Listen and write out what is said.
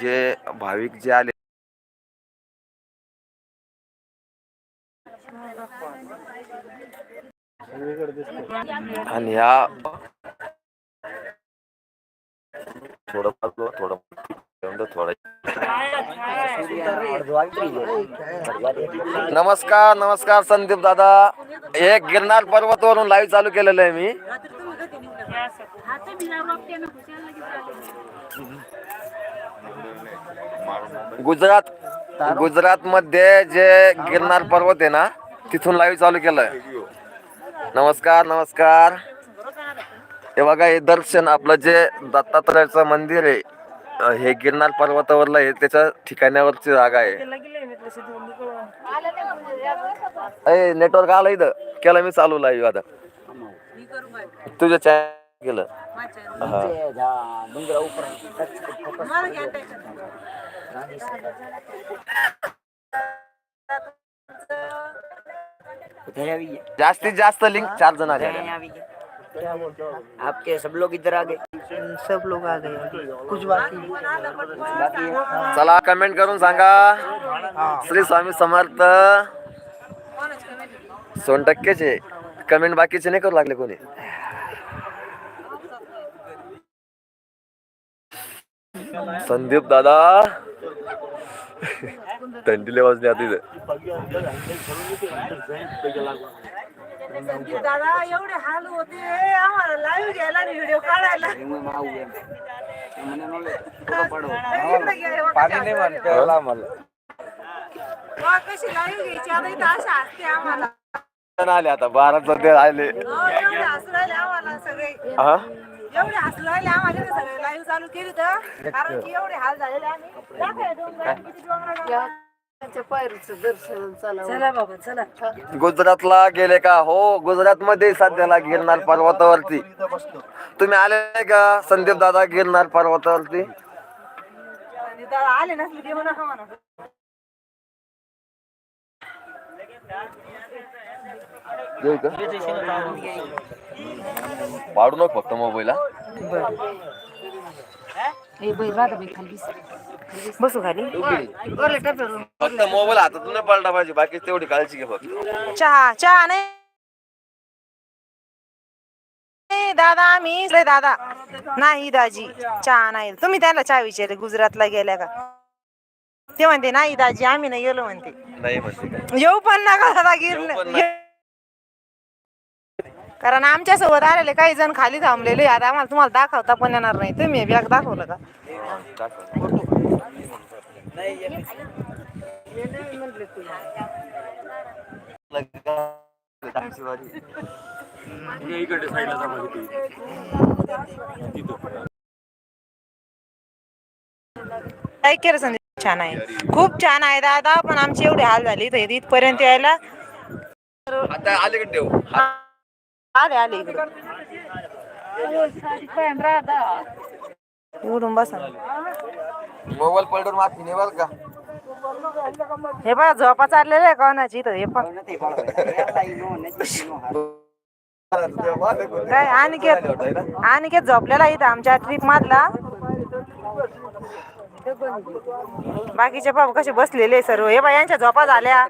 जे भाविक जे आले आणि ह्या थोडं थोडं थोडं थोडं नमस्कार नमस्कार संदीप दादा. हे गिरनार पर्वतवरून लाईव्ह चालू केलेलं आहे मी. गुजरात गुजरात मध्ये जे गिरनार पर्वत आहे ना तिथून लाईव्ह चालू केलंय. नमस्कार नमस्कार. हे बघा हे दर्शन आपलं जे दत्तात्रयाचं मंदिर आहे हे गिरनार पर्वतावरलं आहे त्याच्या ठिकाणावरची जागा आहे. नेटवर्क आलं इथं. केलं मी चालू लाईव्ह आता. तुझ्या चॅनल केलं हा. जास्तीत जास्त लिंक चार जण आले. आपके सब लोग इधर आ गए. सब लोग आ गए. कुछ बाकी बाकी है। चला कमेंट करून सांगा. श्री स्वामी समर्थ. सोन टक्केचे कमेंट बाकीचे नाही करू लागले कोणी. संदीप दादा. थंडीले वाजले आता इथं. दादा एवढे हाल होते. आम्हाला लाईव्ह घ्यायला आणि व्हिडिओ काढायला. इकडे घ्या, हे बघा. वा, कशी लाईव्ह घ्यायची? आता इथं अशा असते आम्हाला. आले आता बारा सध्या आले. हो, एवढे हसू राहिले आम्हाला सगळे. हा? एवढे हसू राहिले आम्हाला सगळे लाईव्ह चालू केली तर? कारण की एवढे हाल झालेले आम्ही. हे डोंगर, किती डोंगरावर. चला बाबा चला. गुजरातला गेले का? हो गुजरात मध्ये सध्याला गिरनार पर्वतावरती. तुम्ही आले का? संदीप दादा गिरनार पर्वतावरती? आणि दादा आले नसले म्हणा येऊ का? पाडू नको फक्त मोबाईल बसू. खाली फक्त मोबाईल हातातून नाही पडला पाहिजे बाकी तेवढी काळजी घे फक्त. चहा चहा नाही. ए, दादा आम्ही रे दादा. नाही दाजी चहा नाही. तुम्ही त्यांना चहा विचारले गुजरातला गेल्या का? ते म्हणते नाही दाजी आम्ही नाही गेलो म्हणते. नाही म्हणते काय. येऊ पण नका दादा येऊ पण गिर नका. कारण आमच्यासोबत आलेले काही जण खाली थांबलेले आता आम्हाला तुम्हाला दाखवता पण येणार नाही. तुम्ही बॅग दाखवलं का? काय केलं छान आहे. खूप छान आहे दादा पण आमची एवढी हाल झाली इथपर्यंत यायला. आता आले का आले आले इकडे. उडून बसा. मोबाईल पलटून नाही बरं का? हे बघा झोपा चाललेलं आहे कोणाची इथं हे पण. काय अनिकेत अनिकेत झोपलेला इथं आमच्या ट्रिप मधला. बाकीचे बाबा कसे बसलेले सर्व. हे बा यांच्या झोपा झाल्या.